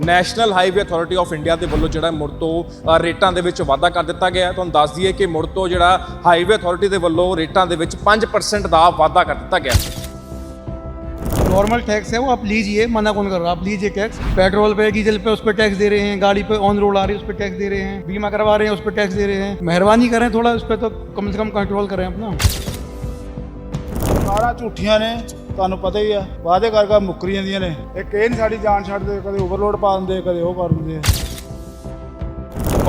National Highway Authority of India ਦੇ ਵੱਲੋਂ ਜਿਹੜਾ ਮੁੜ ਤੋਂ ਅ, ਰੇਟਾਂ ਦੇ ਵਿੱਚ ਵਾਧਾ ਕਰ ਦਿੱਤਾ ਗਿਆ ਹੈ ਤੁਹਾਨੂੰ ਦੱਸ ਦਈਏ ਕਿ ਮੁੜ ਤੋਂ ਜਿਹੜਾ ਹਾਈਵੇ ਅਥਾਰਟੀ ਦੇ ਵੱਲੋਂ ਰੇਟਾਂ ਦੇ ਵਿੱਚ 5% ਦਾ ਵਾਧਾ ਕਰ ਦਿੱਤਾ ਗਿਆ ਹੈ नॉर्मल टैक्स है वो आप लीजिए मना कौन कर रहा आप लीजिए टैक्स पेट्रोल पे डीजल पे उस पर टैक्स दे रहे हैं गाड़ी पे ऑन रोड आ रही है उस पर टैक्स दे रहे हैं बीमा करवा रहे हैं उस पर टैक्स दे रहे हैं मेहरबानी करें थोड़ा उस पर तो कम से कम कंट्रोल करें अपना ਸਾਰਾ ਝੂਠੀਆਂ ਨੇ ਤੁਹਾਨੂੰ ਪਤਾ ਹੀ ਆ ਵਾਅਦੇ ਕਰ ਕਰ ਮੁੱਕਰੀ ਜਾਂਦੀਆਂ ਨੇ। ਇੱਕ ਇਹ ਨਹੀਂ ਸਾਡੀ ਜਾਨ ਛੱਡਦੇ ਕਦੇ ਓਵਰਲੋਡ ਪਾ ਦਿੰਦੇ ਕਦੇ ਉਹ ਕਰ ਦਿੰਦੇ ਆ।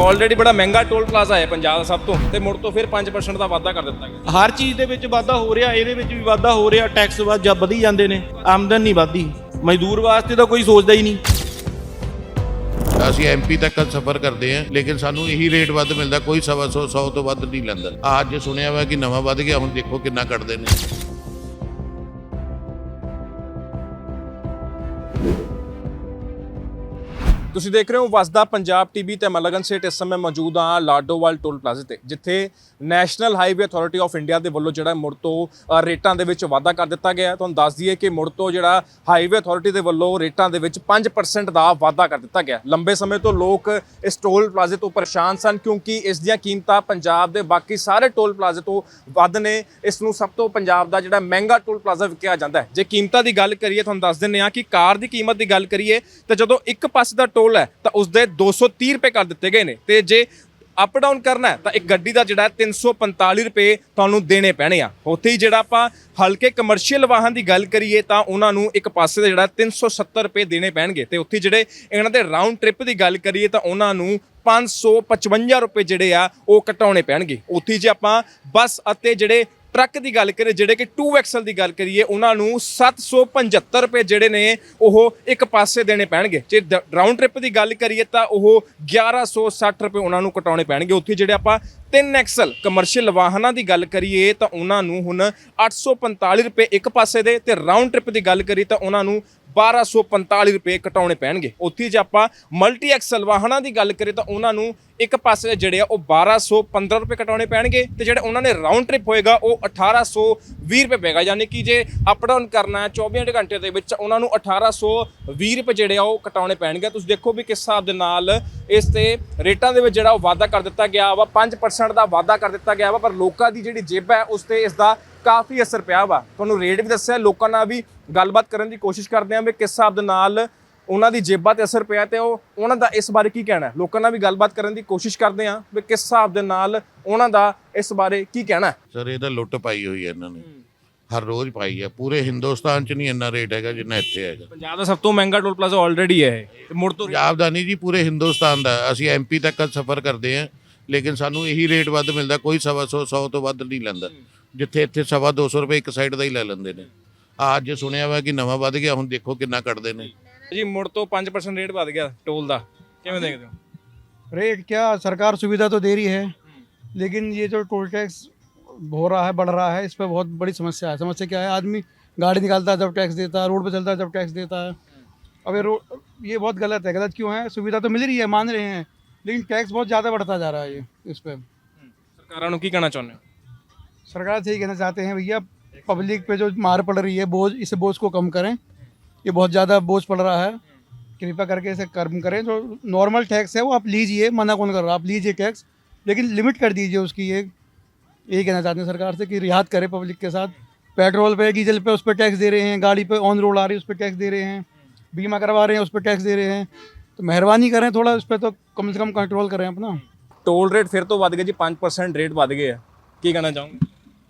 ਆਲਰੇਡੀ ਬੜਾ ਮਹਿੰਗਾ ਟੋਲ ਪਲਾਜ਼ਾ ਹੈ ਪੰਜਾਬ ਦਾ ਸਭ ਤੋਂ ਤੇ ਮੁੜ ਤੋਂ ਫਿਰ 5% ਦਾ ਵਾਧਾ ਕਰ ਦਿੱਤਾ ਗਿਆ। ਹਰ ਚੀਜ਼ ਦੇ ਵਿੱਚ ਵਾਧਾ ਹੋ ਰਿਹਾ ਇਹਦੇ ਵਿੱਚ ਵੀ ਵਾਧਾ ਹੋ ਰਿਹਾ ਟੈਕਸ ਵੱਧ ਜਾਂ ਵਧੀ ਜਾਂਦੇ ਨੇ ਆਮਦਨ ਨਹੀਂ ਵਧਦੀ। ਮਜ਼ਦੂਰ ਵਾਸਤੇ ਤਾਂ ਕੋਈ ਸੋਚਦਾ ਹੀ ਨਹੀਂ। ਅਸੀਂ ਐਮਪੀ ਤੱਕ ਸਫ਼ਰ ਕਰਦੇ ਹਾਂ ਲੇਕਿਨ ਸਾਨੂੰ ਇਹੀ ਰੇਟ ਵੱਧ ਮਿਲਦਾ ਕੋਈ ਸਵਾ ਸੌ ਸੌ ਤੋਂ ਵੱਧ ਨਹੀਂ ਲੈਂਦਾ। ਅੱਜ ਸੁਣਿਆ ਵਾ ਕਿ ਨਵਾਂ ਵੱਧ ਗਿਆ ਹੁਣ ਦੇਖੋ ਕਿੰਨਾ ਕੱਟਦੇ ਨੇ। ਤੁਸੀਂ ਦੇਖ ਰਹੇ ਹੋ ਵਸਦਾ ਪੰਜਾਬ ਟੀਵੀ ਤੇ ਮੈਂ ਲਗਨ ਸੇਠ, ਇਸ ਸਮੇਂ ਮੌਜੂਦ ਹਾਂ ਲਾਡੋਵਾਲ ਟੋਲ ਪਲਾਜ਼ੇ ਤੇ, ਜਿੱਥੇ national highway authority of India ਦੇ ਵੱਲੋਂ ਜਿਹੜਾ ਮੁੜ ਤੋਂ ਰੇਟਾਂ ਦੇ ਵਿੱਚ ਵਾਧਾ ਕਰ ਦਿੱਤਾ ਗਿਆ ਤੁਹਾਨੂੰ ਦੱਸ ਦਈਏ ਕਿ ਮੁੜ ਤੋਂ ਜਿਹੜਾ ਹਾਈਵੇ ਅਥਾਰਟੀ ਦੇ ਵੱਲੋਂ ਰੇਟਾਂ ਦੇ ਵਿੱਚ 5% ਦਾ ਵਾਧਾ ਕਰ ਦਿੱਤਾ ਗਿਆ ਲੰਬੇ ਸਮੇਂ ਤੋਂ ਲੋਕ ਇਸ ਟੋਲ ਪਲਾਜ਼ੇ ਤੋਂ ਪਰੇਸ਼ਾਨ ਸਨ, ਕਿਉਂਕਿ ਇਸ ਦੀਆਂ ਕੀਮਤਾਂ ਪੰਜਾਬ ਦੇ ਬਾਕੀ ਸਾਰੇ ਟੋਲ ਪਲਾਜ਼ੇ ਤੋਂ ਵੱਧ ਨੇ। ਇਸ ਨੂੰ ਸਭ ਤੋਂ ਪੰਜਾਬ ਦਾ ਜਿਹੜਾ ਮਹਿੰਗਾ ਟੋਲ ਪਲਾਜ਼ਾ ਵਿਕਿਆ ਜਾਂਦਾ ਹੈ। ਜੇ ਕੀਮਤਾਂ ਦੀ ਗੱਲ ਕਰੀਏ, ਤੁਹਾਨੂੰ ਦੱਸ ਦਿੰਦੇ ਹਾਂ ਕਿ ਕਾਰ ਦੀ ਕੀਮਤ ਦੀ ਗੱਲ ਕਰੀਏ, ਤਾਂ ਜਦੋਂ ਇੱਕ ਪਾਸੇ ਦਾ ਟੋਲ ਹੈ, ਤਾਂ ਉਸ ਦੇ 230 ਰੁਪਏ ਕਰ ਦਿੱਤੇ ਗਏ ਨੇ। ਤੇ ਜੇ ਅਪ ਡਾਊਨ ਕਰਨਾ ਤਾਂ ਇੱਕ ਗੱਡੀ ਦਾ ਜਿਹੜਾ ਹੈ 345 ਰੁਪਏ ਤੁਹਾਨੂੰ ਦੇਣੇ ਪੈਣੇ ਆ। ਉੱਥੇ ਹੀ ਜਿਹੜਾ ਆਪਾਂ ਹਲਕੇ ਕਮਰਸ਼ੀਅਲ ਵਾਹਨ ਦੀ ਗੱਲ ਕਰੀਏ, ਤਾਂ ਉਹਨਾਂ ਨੂੰ ਇੱਕ ਪਾਸੇ ਦਾ ਜਿਹੜਾ 370 ਰੁਪਏ ਦੇਣੇ ਪੈਣਗੇ। ਤੇ ਉੱਥੇ ਜਿਹੜੇ ਇਹਨਾਂ ਦੇ ਰਾਉਂਡ ਟ੍ਰਿਪ ਦੀ ਗੱਲ ਕਰੀਏ, ਤਾਂ ਉਹਨਾਂ ਨੂੰ 555 ਰੁਪਏ ਜਿਹੜੇ ਆ, ਉਹ ਘਟਾਉਣੇ ਪੈਣਗੇ। ਉੱਥੇ ਜੇ ਆਪਾਂ ਬੱਸ ਅਤੇ ਜਿਹੜੇ ਟਰੱਕ ਦੀ ਗੱਲ ਕਰੀਏ, ਜਿਹੜੇ ਕਿ 2XL ਦੀ ਗੱਲ ਕਰੀਏ, ਉਹਨਾਂ ਨੂੰ 775 ਰੁਪਏ ਜਿਹੜੇ ਨੇ ਉਹ ਇੱਕ ਪਾਸੇ ਦੇਣੇ ਪੈਣਗੇ। ਜੇ ਰਾਉਂਡ ਟ੍ਰਿਪ ਦੀ ਗੱਲ ਕਰੀਏ ਤਾਂ ਉਹ 1160 ਰੁਪਏ ਉਹਨਾਂ ਨੂੰ ਕਟਾਉਣੇ ਪੈਣਗੇ। ਉੱਥੇ ਜਿਹੜੇ ਆਪਾਂ 3XL ਕਮਰਸ਼ੀਅਲ ਵਾਹਨਾਂ ਦੀ ਗੱਲ ਕਰੀਏ ਤਾਂ ਉਹਨਾਂ ਨੂੰ ਹੁਣ 845 ਰੁਪਏ ਇੱਕ ਪਾਸੇ ਦੇ ਤੇ ਰਾਉਂਡ ਟ੍ਰਿਪ ਦੀ ਗੱਲ ਕਰੀਏ ਤਾਂ ਉਹਨਾਂ ਨੂੰ 1245 ਰੁਪਏ ਕਟਾਉਣੇ ਪੈਣਗੇ। ਉੱਥੇ ਜੇ ਆਪਾਂ ਮਲਟੀ ਐਕਸਲ ਵਾਹਨਾਂ ਦੀ ਗੱਲ ਕਰੀਏ ਤਾਂ ਉਹਨਾਂ ਨੂੰ ਇੱਕ ਪਾਸੇ ਜਿਹੜੇ ਆ ਉਹ 1215 ਰੁਪਏ ਕਟਾਉਣੇ ਪੈਣਗੇ ਤੇ ਜਿਹੜੇ ਉਹਨਾਂ ਨੇ ਰਾਉਂਡ ਟ੍ਰਿਪ ਹੋਏਗਾ ਉਹ 1820 ਰੁਪਏ ਪਏਗਾ ਯਾਨੀ ਕਿ ਜੇ ਅਪ ਡਾਊਨ ਕਰਨਾ ਹੈ 24 ਘੰਟੇ ਦੇ ਵਿੱਚ ਉਹਨਾਂ ਨੂੰ 1820 ਰੁਪਏ ਜਿਹੜੇ ਆ ਉਹ ਕਟਾਉਣੇ ਪੈਣਗੇ। ਤੁਸੀਂ ਦੇਖੋ ਵੀ ਕਿਸ ਹਿਸਾਬ ਦੇ ਨਾਲ ਇਸ ਤੇ ਰੇਟਾਂ ਦੇ ਵਿੱਚ ਜਿਹੜਾ ਉਹ ਵਾਧਾ ਕਰ ਦਿੱਤਾ ਗਿਆ ਵਾ। 5% ਦਾ ਵਾਧਾ ਕਰ ਦਿੱਤਾ ਗਿਆ ਵਾ, ਪਰ ਲੋਕਾਂ ਦੀ ਜਿਹੜੀ ਜੇਬ ਹੈ, ਉਸ ਤੇ ਇਸ ਦਾ ਕਾਫੀ ਅਸਰ ਪਿਆ ਵਾ। ਤੁਹਾਨੂੰ ਰੇਟ ਵੀ ਦੱਸਿਆ ਲੋਕਾਂ ਨਾਲ ਵੀ ਗੱਲਬਾਤ ਕਰਨ ਦੀ ਕੋਸ਼ਿਸ਼ ਕਰਦੇ ਆਂ ਵੀ ਕਿਸ ਹਿਸਾਬ ਦੇ ਨਾਲ ਉਹਨਾਂ ਦੀ ਜੇਬਾਂ ਤੇ ਅਸਰ ਪਿਆ ਤੇ ਉਹ ਉਹਨਾਂ ਦਾ ਇਸ ਬਾਰੇ ਕੀ ਕਹਿਣਾ ਹੈ? ਲੋਕਾਂ ਨਾਲ ਵੀ ਗੱਲਬਾਤ ਕਰਨ ਦੀ ਕੋਸ਼ਿਸ਼ ਕਰਦੇ ਆਂ ਵੀ ਕਿਸ ਹਿਸਾਬ ਦੇ ਨਾਲ ਉਹਨਾਂ ਦਾ ਇਸ ਬਾਰੇ ਕੀ ਕਹਿਣਾ ਹੈ। ਸਰ ਇਹ ਤਾਂ ਲੁੱਟ ਪਾਈ ਹੋਈ ਹੈ ਇਹਨਾਂ ਨੇ। ਹਰ ਰੋਜ਼ ਪਾਈ ਹੈ। ਪੂਰੇ ਹਿੰਦੁਸਤਾਨ 'ਚ ਨਹੀਂ ਇੰਨਾ ਰੇਟ ਹੈਗਾ ਜਿੰਨਾ ਇੱਥੇ ਹੈਗਾ। ਪੰਜਾਬ ਦਾ ਸਭ ਤੋਂ ਮਹਿੰਗਾ ਟੋਲ ਪਲਾਜ਼ਾ ਆਲਰੇਡੀ ਹੈ ਇਹ। ਤੇ ਮੁੜ ਤੋਂ ਪੰਜਾਬ ਦਾ ਨਹੀਂ ਜੀ ਪੂਰੇ ਹਿੰਦੁਸਤਾਨ ਦਾ। ਅਸੀਂ ਐਮਪੀ ਤੱਕ ਸਫ਼ਰ ਕਰਦੇ ਹਾਂ ਲੇਕਿਨ ਸਾਨੂੰ ਇਹੀ ਰੇਟ ਵੱਧ ਮਿਲਦਾ ਕੋਈ ਸਵਾ ਸੌ ਸੌ ਤੋਂ ਵੱਧ ਨਹੀਂ ਲੈਂਦਾ ਜਿੱਥੇ ਇੱਥੇ ਸਵਾ 200 ਰੁਪਏ ਇੱਕ ਸਾਈਡ ਦਾ ਹੀ ਲੈ ਲੈਂਦੇ ਨੇ ਅੱਜ ਸੁਣਿਆ ਵਾ ਕਿ ਨਵਾਂ ਵੱਧ ਗਿਆ ਹੁਣ ਦੇਖੋ ਕਿੰਨਾ ਕੱਟਦੇ ਨੇ ਜੀ ਮੁੜ ਤੋਂ 5% ਰੇਟ ਵਧ ਗਿਆ ਟੋਲ ਦਾ ਕਿਵੇਂ ਦੇਖਦੇ ਹੋ रेट क्या सरकार सुविधा तो दे रही है लेकिन ये जो टोल टैक्स हो रहा है बढ़ रहा है इस पर बहुत बड़ी समस्या है समस्या क्या है आदमी गाड़ी निकालता है जब टैक्स देता है रोड पे चलता है जब टैक्स देता है अब ये रोड ये बहुत गलत है गलत क्यों है सुविधा तो मिल रही है मान रहे हैं लेकिन टैक्स बहुत ज़्यादा बढ़ता जा रहा है ये इस पर सरकारों की कहना चाहते हैं? सरकार से यही कहना चाहते हैं भैया पब्लिक पे जो मार पड़ रही है बोझ इस बोझ को कम करें। ये बहुत ज़्यादा बोझ पड़ रहा है। कृपया करके इसे कर्म करें। जो नॉर्मल टैक्स है वो आप लीजिए मना कौन कर रहा? है आप लीजिए टैक्स लेकिन लिमिट कर दीजिए उसकी ये। यही कहना चाहते हैं सरकार से कि रिहात करे पब्लिक के साथ। पेट्रोल पे डीजल पे उस पर टैक्स दे रहे हैं गाड़ी पे ऑन रोड आ रही है उस पर टैक्स दे रहे हैं। बीमा करवा रहे हैं उस पर टैक्स दे रहे हैं। तो मेहरबानी करें थोड़ा उस पर तो कम से कम कंट्रोल करें अपना ਟੋਲ ਰੇਟ ਫਿਰ ਤੋਂ ਵਧ ਗਏ ਜੀ 5% ਰੇਟ ਵਧ ਗਏ ਆ ਕੀ ਕਹਿਣਾ ਚਾਹੋਗੇ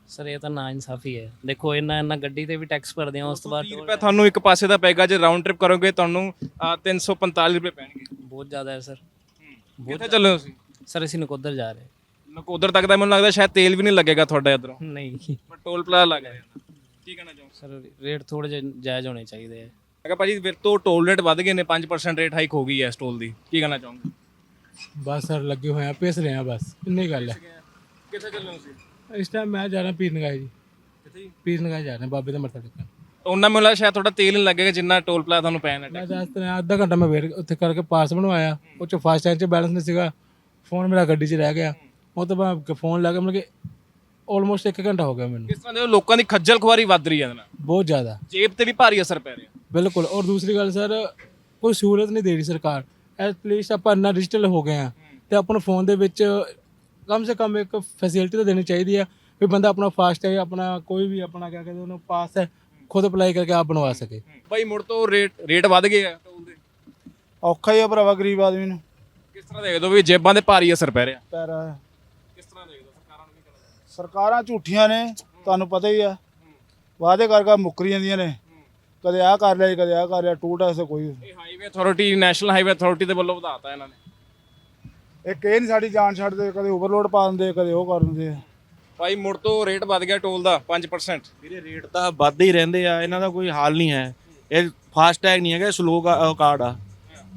ਸਰ ਇਹ ਤਾਂ ਨਾ ਇਨਸਾਫੀ ਹੈ ਦੇਖੋ ਇੰਨਾ ਇੰਨਾ ਗੱਡੀ ਤੇ ਵੀ ਟੈਕਸ ਭਰਦੇ ਆ ਉਸ ਤੋਂ ਬਾਅਦ 30 ਰੁਪਏ ਤੁਹਾਨੂੰ ਇੱਕ ਪਾਸੇ ਦਾ ਪਏਗਾ ਜੇ ਰਾਉਂਡ ਟ੍ਰਿਪ ਕਰੋਗੇ ਤੁਹਾਨੂੰ ਅਹ, 345 ਰੁਪਏ ਪੈਣਗੇ ਬਹੁਤ ਜ਼ਿਆਦਾ ਹੈ ਸਰ ਕਿੱਥੇ ਚੱਲੇ ਹੋ ਤੁਸੀਂ ਸਰ ਅਸੀਂ ਨਕੋਦਰ ਜਾ ਰਹੇ ਨਕੋਦਰ ਤੱਕ ਦਾ ਮੈਨੂੰ ਲੱਗਦਾ ਸ਼ਾਇਦ ਤੇਲ ਵੀ ਨਹੀਂ ਲੱਗੇਗਾ ਤੁਹਾਡਾ ਇਧਰੋਂ ਨਹੀਂ ਪਰ ਟੋਲ ਪਲਾਜ਼ਾ ਲੱਗ ਜਾਂਦਾ ਕੀ ਕਹਿਣਾ ਚਾਹੋਗੇ ਸਰ ਰੇਟ ਥੋੜੇ ਜਿਹੇ ਜਾਇਜ਼ ਹੋਣੇ ਚਾਹੀਦੇ ਹੈ ਮੈਂ ਕਿਹਾ ਭਾਜੀ ਫਿਰ ਤੋਂ ਟੋਲ ਰੇਟ ਵਧ ਗਏ ਨੇ 5% ਰੇਟ ਹਾਈਕ ਹੋ ਗਈ ਹੈ ਇਸ ਟੋਲ ਦੀ। ਕੀ ਕਹਿਣਾ ਚਾਹੋਗੇ? ਬਸ ਸਰ ਲੱਗੇ ਹੋਏ ਆ ਪਿਸ ਰਹੇ ਆ ਬਸ ਇੰਨੀ ਗੱਲ ਹੈ। ਕਿੱਥੇ ਚੱਲੇ ਹੋ ਤੁਸੀਂ? ਇਸ ਟਾਈਮ ਮੈਂ ਜਾਣਾ ਪੀਰ ਨਗਾਏ ਜੀ। ਕਿੱਥੇ ਜੀ? ਪੀਰ ਨਗਾਏ ਜਾਣਾ ਬਾਬੇ ਦਾ ਮੱਥਾ ਟੇਕਣ। ਉਹਨਾਂ ਮੈਨੂੰ ਲੱਗਦਾ ਸ਼ਾਇਦ ਤੁਹਾਡਾ ਤੇਲ ਨਹੀਂ ਲੱਗੇਗਾ ਜਿੰਨਾ ਟੋਲ ਪਲਾਜ਼ਾ ਤੁਹਾਨੂੰ ਪੈਣਾ ਮੈਂ ਦੱਸ ਤਾ ਅੱਧਾ ਘੰਟਾ ਮੈਂ ਵੇਟ ਉੱਥੇ ਕਰਕੇ ਪਾਸ ਬਣਵਾਇਆ। ਉਹ ਚ ਫਾਸਟ ਟਾਈਮ ਚ ਬੈਲੈਂਸ ਨਹੀਂ ਸੀਗਾ। ਫੋਨ ਮੇਰਾ ਗੱਡੀ 'ਚ ਰਹਿ ਗਿਆ। ਉਹ ਤੋਂ ਬਾਅਦ ਫੋਨ ਲਾ ਕੇ ਮਤਲਬ ਕਿ ਆਲਮੋਸਟ 1 ਘੰਟਾ ਹੋ ਗਿਆ ਮੈਨੂੰ। ਕਿਸ ਤਰ੍ਹਾਂ ਦੇ ਲੋਕਾਂ ਦੀ ਖੱਜਲ ਖੁਆਰੀ ਵੱਧ ਰਹੀ ਹੈ ਇਹਦੇ ਨਾਲ। ਬਹੁਤ ਜ਼ਿਆਦਾ। ਜੇਬ ਤੇ ਵੀ ਭਾਰੀ ਅਸਰ ਪੈ ਰਿਹਾ। ਬਿਲਕੁਲ। ਔਰ ਦੂਸਰੀ ਗੱਲ ਸਰ ਕੋਈ ਸਹੂਲਤ ਨਹੀਂ ਦੇ ਰਹੀ ਸਰਕਾਰ। ਐਟਲੀਸਟ ਆਪਾਂ ਇੰਨਾ ਡਿਜੀਟਲ ਹੋ ਗਏ ਆ ਤੇ ਆਪਾਂ ਨੂੰ ਫੋਨ ਦੇ ਵਿੱਚ ਕਮ ਸੇ ਕਮ ਇੱਕ ਫੈਸਿਲਿਟੀ ਤਾਂ ਦੇਣੀ ਚਾਹੀਦੀ ਆ ਵੀ ਬੰਦਾ ਆਪਣਾ ਫਾਸਟ ਹੈ ਆਪਣਾ ਕੋਈ ਵੀ ਆਪਣਾ ਕਿਆ ਕਹਿੰਦੇ ਉਹਨੂੰ ਪਾਸ ਹੈ ਖੁਦ ਅਪਲਾਈ ਕਰਕੇ ਆਪ ਬਣਵਾ ਸਕੇ। ਭਾਈ ਮੁੜ ਤੋਂ ਰੇਟ ਰੇਟ ਵੱਧ ਗਏ ਆ। ਟੋਲ ਦੇ ਔਖਾ ਹੀ ਆ ਭਰਾਵਾ ਗਰੀਬ ਆਦਮੀ ਨੂੰ। ਕਿਸ ਤਰ੍ਹਾਂ ਦੇਖਦੇ ਹੋ ਵੀ ਜੇਬਾਂ ਦੇ ਭਾਰੀ ਅਸਰ ਪੈ ਰਿਹਾ? ਪੈਰਾ ਕਿਸ ਤਰ੍ਹਾਂ ਦੇਖਦੇ ਹੋ ਸਰਕਾਰਾਂ ਨੂੰ ਕੀ ਕਰਨਾ ਸਰਕਾਰਾਂ ਝੂਠੀਆਂ ਨੇ ਤੁਹਾਨੂੰ ਪਤਾ ਹੀ ਆ। ਵਾਅਦੇ ਕਰ ਕਰ ਮੁੱਕਰੀ ਜਾਂਦੀਆਂ ਨੇ। ਕਦੇ ਆਹ ਕਰ ਲਿਆ ਜੀ, ਕਦੇ ਆਹ ਕਰ ਲਿਆ ਟੂਲ ਟੈਕਸ ਕੋਈ ਇਹ highway authority national highway authority ਦੇ ਵੱਲੋਂ ਵਧਾਤਾ ਇਹਨਾਂ ਨੇ। ਇਹ ਇਹ ਨਹੀਂ ਸਾਡੀ ਜਾਨ ਛੱਡਦੇ ਕਦੇ ਓਵਰਲੋਡ ਪਾ ਦਿੰਦੇ ਕਦੇ ਉਹ ਕਰ ਦਿੰਦੇ ਆ। ਭਾਈ ਮੁੜ ਤੋਂ ਰੇਟ ਵੱਧ ਗਿਆ ਟੋਲ ਦਾ 5% ਵੀਰੇ ਰੇਟ ਤਾਂ ਵੱਧਦੇ ਹੀ ਰਹਿੰਦੇ ਆ ਇਹਨਾਂ ਦਾ ਕੋਈ ਹਾਲ ਨਹੀਂ ਹੈ। ਇਹ ਫਾਸਟ ਟੈਗ ਨਹੀਂ ਹੈਗਾ ਸਲੋ ਕਾਰਡ ਆ।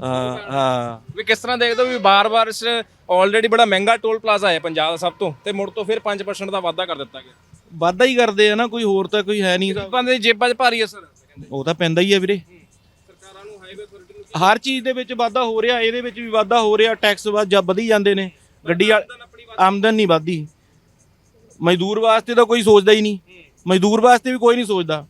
ਹਾਂ। ਹਾਂ ਵੀ ਕਿਸ ਤਰ੍ਹਾਂ ਦੇਖਦੇ ਹੋ ਵੀ ਬਾਰ-ਬਾਰ ਇਸ ਆਲਰੇਡੀ ਬੜਾ ਮਹਿੰਗਾ ਟੋਲ ਪਲਾਜ਼ਾ ਹੈ ਪੰਜਾਬ ਦਾ ਸਭ ਤੋਂ ਤੇ ਮੁੜ ਤੋਂ ਫਿਰ 5% ਦਾ ਵਾਧਾ ਕਰ ਦਿੱਤਾ ਗਿਆ। ਵਾਧਾ ਹੀ ਕਰਦੇ ਆ ਨਾ ਕੋਈ ਹੋਰ ਤਾਂ ਕੋਈ ਹੈ ਨਹੀਂ। ਗਰੀਬਾਂ ਦੇ ਜੇਬਾਂ 'ਚ ਭਾਰੀ ਅਸਰ। ਉਹ ਤਾਂ ਪੈਂਦਾ ਹੀ ਆ ਵੀਰੇ। ਸਰਕਾਰਾਂ ਨੂੰ ਹਾਈਵੇ ਅਥਾਰਟੀ ਨੂੰ ਹਰ ਚੀਜ਼ ਦੇ ਵਿੱਚ ਵਾਧਾ ਹੋ ਰਿਹਾ ਇਹਦੇ ਵਿੱਚ ਵੀ ਵਾਧਾ ਹੋ ਰਿਹਾ ਟੈਕਸ ਵੱਧ ਜਾਂ ਵਧੀ ਜਾਂਦੇ ਨੇ। ਗੱਡੀ ਵਾਲ ਆਮਦਨ ਨਹੀਂ ਵਧਦੀ। ਮਜ਼ਦੂਰ ਵਾਸਤੇ ਤਾਂ ਕੋਈ ਸੋਚਦਾ ਹੀ ਨਹੀਂ। ਮਜ਼ਦੂਰ ਵਾਸਤੇ ਵੀ ਕੋਈ ਨਹੀਂ ਸੋਚਦਾ।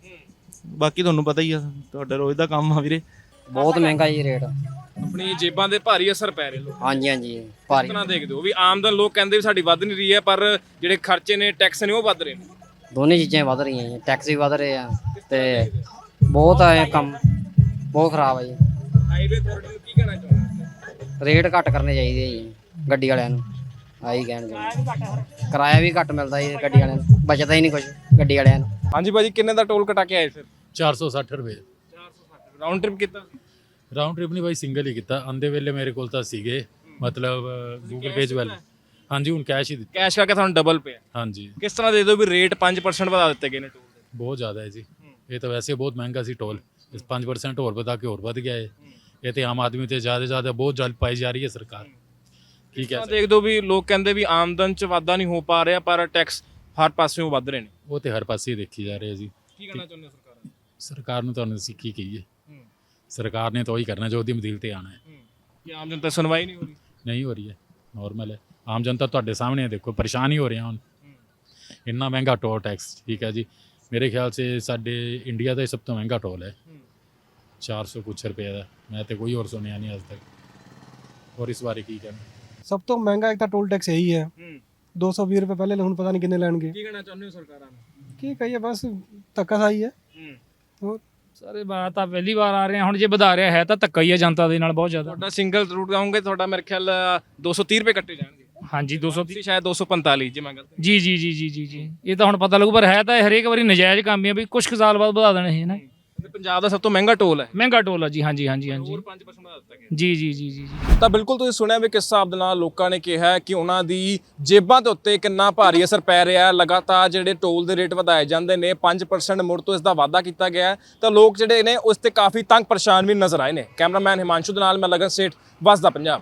ਬਾਕੀ ਤੁਹਾਨੂੰ ਪਤਾ ਹੀ ਆ ਤੁਹਾਡਾ ਰੋਜ਼ ਦਾ ਕੰਮ ਆ ਵੀਰੇ। ਬਹੁਤ ਮਹਿੰਗਾ ਜੀ ਰੇਟ ਆਪਣੀ ਜੇਬਾਂ ਦੇ ਭਾਰੀ ਅਸਰ ਪੈ ਰਿਹਾ ਲੋਕ ਹਾਂਜੀ ਹਾਂਜੀ ਭਾਰੀ। ਤਰ੍ਹਾਂ ਦੇਖਦੇ ਹੋ? ਵੀ ਆਮਦਨ ਲੋਕ ਕਹਿੰਦੇ ਵੀ ਸਾਡੀ ਵੱਧ ਨਹੀਂ ਰਹੀ ਹੈ ਪਰ ਜਿਹੜੇ ਖਰਚੇ ਨੇ ਟੈਕਸ ਨੇ ਉਹ ਵੱਧ ਰਹੇ ਨੇ। ਦੋਨੇ ਚੀਜ਼ਾਂ ਵਧ ਰਹੀਆਂ ਜੀ। ਟੈਕਸ ਵੀ ਵਧ ਰਹੇ ਆ ਤੇ ਬਹੁਤ ਆ ਕੰਮ। ਬਹੁਤ ਖਰਾਬ ਆ ਜੀ। ਹਾਈਵੇ ਅਥਾਰਟੀ ਨੂੰ ਕੀ ਕਹਿਣਾ ਚਾਹੁੰਦੇ? ਰੇਟ ਘੱਟ ਕਰਨੇ ਚਾਹੀਦੇ ਆ ਜੀ ਗੱਡੀ ਵਾਲਿਆਂ ਨੂੰ। ਆਹੀ ਕਹਿਣ ਜੀ ਕਿਰਾਇਆ ਵੀ ਘੱਟ ਮਿਲਦਾ ਜੀ ਗੱਡੀ ਵਾਲਿਆਂ ਨੂੰ। ਬਚਦਾ ਹੀ ਨਹੀਂ ਕੁਝ ਗੱਡੀ ਵਾਲਿਆਂ ਨੂੰ। ਹਾਂਜੀ ਭਾਜੀ ਕਿੰਨੇ ਦਾ ਟੋਲ ਕਟਾ ਕੇ ਆਏ ਫਿਰ? 460 ਰੁਪਏ। ਰਾਉਂਡ ਟ੍ਰਿਪ ਕੀਤਾ? ਰਾਉਂਡ ਟ੍ਰਿਪ ਨਹੀਂ ਬਾਈ ਸਿੰਗਲ ਹੀ ਕੀਤਾ। ਆਂਦੇ ਵੇਲੇ ਮੇਰੇ ਕੋਲ ਤਾਂ ਸੀਗੇ ਮਤਲਬ ਗੂਗਲ ਪੇ 'ਚ ਵੈਲ। ਹਾਂਜੀ ਹੁਣ ਕੈਸ਼ ਹੀ ਦਿੱਤਾ। ਕੈਸ਼ ਕਰਕੇ ਤੁਹਾਨੂੰ ਡਬਲ ਪਿਆ। ਹਾਂਜੀ। ਕਿਸ ਤਰ੍ਹਾਂ ਦੇ ਦਿਓ ਵੀ ਰੇਟ 5% ਵਧਾ ਦਿੱਤੇ ਗਏ ਨੇ ਟੋਲ ਦੇ। ਬਹੁਤ ਜ਼ਿਆਦਾ ਹੈ ਜੀ। ਇਹ ਤਾਂ ਵੈਸੇ ਬਹੁਤ ਮਹਿੰਗਾ ਸੀ ਟੋਲ। ਇਸ 5% ਹੋਰ ਵਧਾ ਕੇ ਹੋਰ ਵਧ ਗਿਆ ਹੈ ਇਹ ਤੇ ਆਮ ਆਦਮੀ ਤੇ ਜ਼ਿਆਦਾ ਜ਼ਿਆਦਾ ਬਹੁਤ ਜਲ ਪਾਈ ਜਾ ਰਹੀ ਹੈ ਸਰਕਾਰ। ਕੀ ਕਹਿ ਤਾਂ ਸਕਦੇ? ਦੇਖ ਦੋ ਵੀ ਲੋਕ ਕਹਿੰਦੇ ਵੀ ਆਮਦਨ 'ਚ ਵਾਧਾ ਨਹੀਂ ਹੋ ਪਾ ਰਿਹਾ ਪਰ ਟੈਕਸ ਹਰ ਪਾਸਿਓਂ ਵੱਧ ਰਹੇ ਨੇ। ਉਹ ਤੇ ਹਰ ਪਾਸੇ ਹੀ ਦੇਖੀ ਜਾ ਰਹੀ ਹੈ ਜੀ। ਕੀ ਕਹਿਣਾ ਚਾਹੁੰਦੇ ਹੋ ਸਰਕਾਰ ਨੂੰ? ਸਰਕਾਰ ਨੂੰ ਤੁਹਾਨੂੰ ਅਸੀਂ ਕੀ ਕਹੀਏ? ਸਰਕਾਰ ਨੇ ਤਾਂ ਉਹੀ ਕਰਨਾ ਜੋ ਉਹਦੀ ਮਦੀਲ ਤੇ ਆਣਾ ਹੈ। ਕਿ ਆਮ ਜਨਤਾ ਸੁਣਵਾਈ ਨਹੀਂ ਹੋ ਰਹੀ? ਨਹੀਂ ਹੋ ਰਹੀ ਹੈ। ਨਾਰਮਲ ਹੈ। ਆਮ ਜਨਤਾ ਤੁਹਾਡੇ ਸਾਹਮਣੇ ਹੈ ਦੇਖੋ ਪਰੇਸ਼ਾਨ ਹੀ ਹੋ ਰਹੇ ਹਨ ਇੰਨਾ ਮਹਿੰਗਾ ਟੋਲ ਟੈਕਸ ਠੀਕ ਹੈ ਜੀ। ਮੇਰੇ ਖਿਆਲ ਸੇ ਸਾਡੇ ਇੰਡੀਆ ਦਾ ਸਭ ਤੋਂ ਮਹਿੰਗਾ ਟੋਲ ਹੈ। 400 ਕੁਛ ਰੁਪਏ ਦਾ। ਮੈਂ ਤੇ ਕੋਈ ਹੋਰ ਸੁਣਿਆ ਨਹੀਂ ਅੱਜ ਤੱਕ। ਔਰ ਇਸ ਬਾਰੇ ਕੀ ਕਹਿਣਾ? ਸਭ ਤੋਂ ਮਹਿੰਗਾ ਇੱਕ ਤਾਂ ਟੋਲ ਟੈਕਸ ਇਹੀ ਹੈ। 220 ਰੁਪਏ ਪਹਿਲੇ ਹੁਣ ਪਤਾ ਨਹੀਂ ਕਿੰਨੇ ਲੈਣਗੇ। ਕੀ ਕਹਿਣਾ ਚਾਹੁੰਦੇ ਹੋ ਸਰਕਾਰਾਂ ਨੂੰ? ਕੀ ਕਹੀਏ ਬਸ ਧੱਕਾ ਸਾਈ ਹੈ। ਹੋਰ? ਸਾਰੇ ਬਾਤ ਤਾਂ ਪਹਿਲੀ ਵਾਰ ਆ ਰਹੇ ਹੁਣ ਜੇ ਵਧਾ ਰਿਹਾ ਹੈ ਤਾਂ ਧੱਕਾ ਹੀ ਹੈ ਜਨਤਾ ਦੇ ਨਾਲ ਬਹੁਤ ਜ਼ਿਆਦਾ। ਤੁਹਾਡਾ ਸਿੰਗਲ ਰੂਟ ਆਉਂਗੇ ਤੁਹਾਡਾ ਮੇਰੇ ਖਿਆਲ 230 ਰੁਪਏ ਕੱਟੇ ਜਾਣਗੇ। ਹਾਂਜੀ 200 ਤੁਸੀਂ ਸ਼ਾਇਦ 245 ਜੇ ਮੈਂ ਗਲਤ। ਜੀ ਜੀ ਜੀ ਜੀ ਜੀ ਜੀ। ਇਹ ਤਾਂ ਹੁਣ ਪਤਾ ਲੱਗੂ ਪਰ ਹੈ ਤਾਂ ਇਹ ਹਰੇਕ ਵਾਰੀ ਨਜਾਇਜ਼ ਕੰਮ ਹੀ ਆ ਵੀ ਕੁਝ ਕੁ ਸਾਲ ਬਾਅਦ ਵਧਾ ਦੇਣੇ ਸੀ ਨਾ? ਪੰਜਾਬ ਦਾ ਸਭ ਤੋਂ ਮਹਿੰਗਾ ਟੋਲ ਹੈ। ਮਹਿੰਗਾ ਟੋਲ ਆ ਜੀ ਹਾਂਜੀ ਹਾਂਜੀ ਹਾਂਜੀ। ਹੋਰ 5% ਵਧਾ ਦਿੱਤਾ ਗਿਆ। ਜੀ ਜੀ ਜੀ ਜੀ ਜੀ। ਤਾਂ ਬਿਲਕੁਲ ਤੁਸੀਂ ਸੁਣਿਆ ਵੀ ਕਿਸ ਹਿਸਾਬ ਦੇ ਨਾਲ ਲੋਕਾਂ ਨੇ ਕਿਹਾ ਹੈ ਕਿ ਉਹਨਾਂ ਦੀ ਜੇਬਾਂ ਦੇ ਉੱਤੇ ਕਿੰਨਾ ਭਾਰੀ ਅਸਰ ਪੈ ਰਿਹਾ ਹੈ। ਲਗਾਤਾਰ ਜਿਹੜੇ ਟੋਲ ਦੇ ਰੇਟ ਵਧਾਏ ਜਾਂਦੇ ਨੇ 5% ਮੁੜ ਤੋਂ ਇਸ ਦਾ ਵਾਅਦਾ ਕੀਤਾ ਗਿਆ ਹੈ। ਤਾਂ ਲੋਕ ਜਿਹੜੇ ਨੇ ਉਸ ਤੇ ਕਾਫੀ ਤੰਗ ਪਰੇਸ਼ਾਨ ਵੀ ਨਜ਼ਰ ਆਏ ਨੇ। ਕੈਮਰਾਮੈਨ ਹਿਮਾਂਸ਼ੂ ਦੇ ਨਾਲ ਮੈਂ ਲਗਨ ਸੇਠ ਵਸਦਾ ਪੰਜਾਬ।